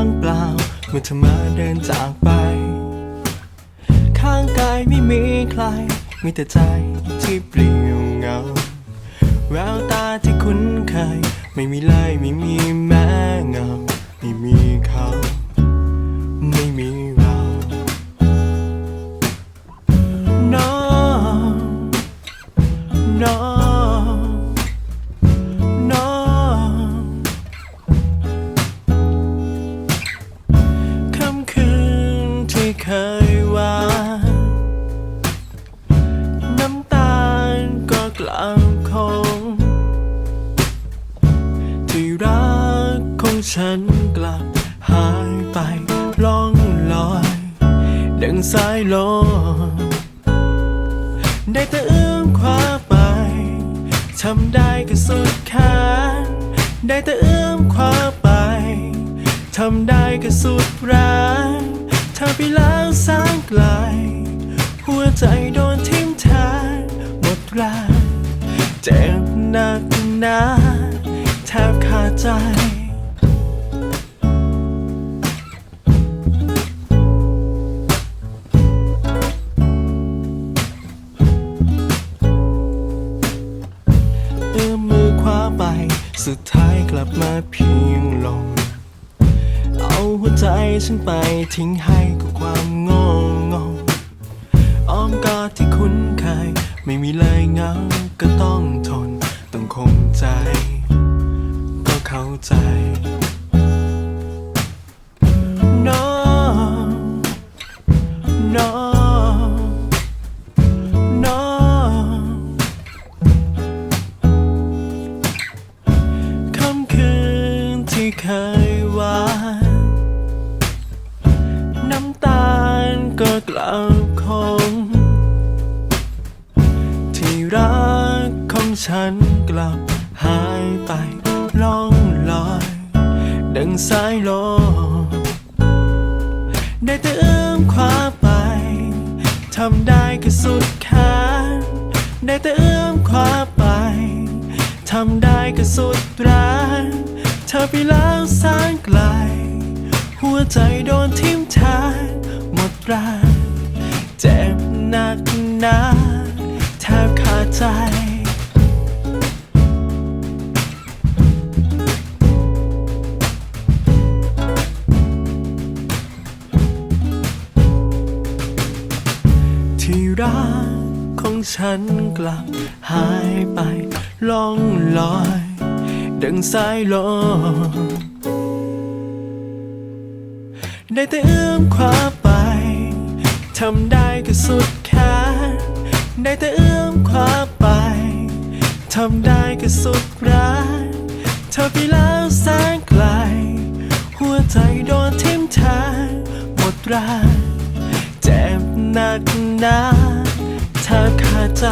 างเปล่า เมื่อเธอมาเดินจากไป ข้างกายไม่มีใคร มีแต่ใจที่เปลี่ยวเหงา แววตาที่คุ้นเคย ไม่มีเลยไม่มีแม้เงา ไม่มีเขา ไม่มีเราน้องน้อง เคยหวาน้ำตาลก็กลับคงที่รักของฉันกลับหายไปล่องลอย ดังสายลมได้แต่เอื้อมคว้าไปทำได้ก็สุดแขนได้แต่เอื้อมคว้าไปทำได้ก็สุดแรง ธอไปแล้วแสางไกลหัวใจโดนทิ่มแทงหมดแรงเจ็บหนักหนาแทบขาดใจเอื้อมมือคว้าไป สุดท้ายกลับมาเพียงลม หัวใจฉันไปทิ้งให้กับความโง่งงอ้อมกอดที่คุ้นเคย ไม่มีเลยเงา ก็ต้องทน ต้องคงใจ ก็เข้าใจน้องน้องน้องค่ำคืนที่เคย ก็กลับคงที่รักของฉันกลับหายไปล่องลอย ดังสายลมได้แต่เอื้อมคว้าไปทำได้แค่สุดแขนได้แต่เอื้อมคว้าไปทำได้ก็สุดแรงเธอไปแล้วแสนไกล หัวใจโดนทิ่มแทง รงเจ็บหนักหนาแทบขาดใจที่รักของฉันกลับหายไปล่องลอย ดังสายลมได้แต่เอื้อมควาไป ทำได้ก็สุดแขนได้แต่เอื้อมคว้าไป ทำได้ก็สุดรักเธอไปแล้วแสนไกล หัวใจโดนทิ่มแทงหมดแรงเจ็บหนักหนาเธอขาดใจ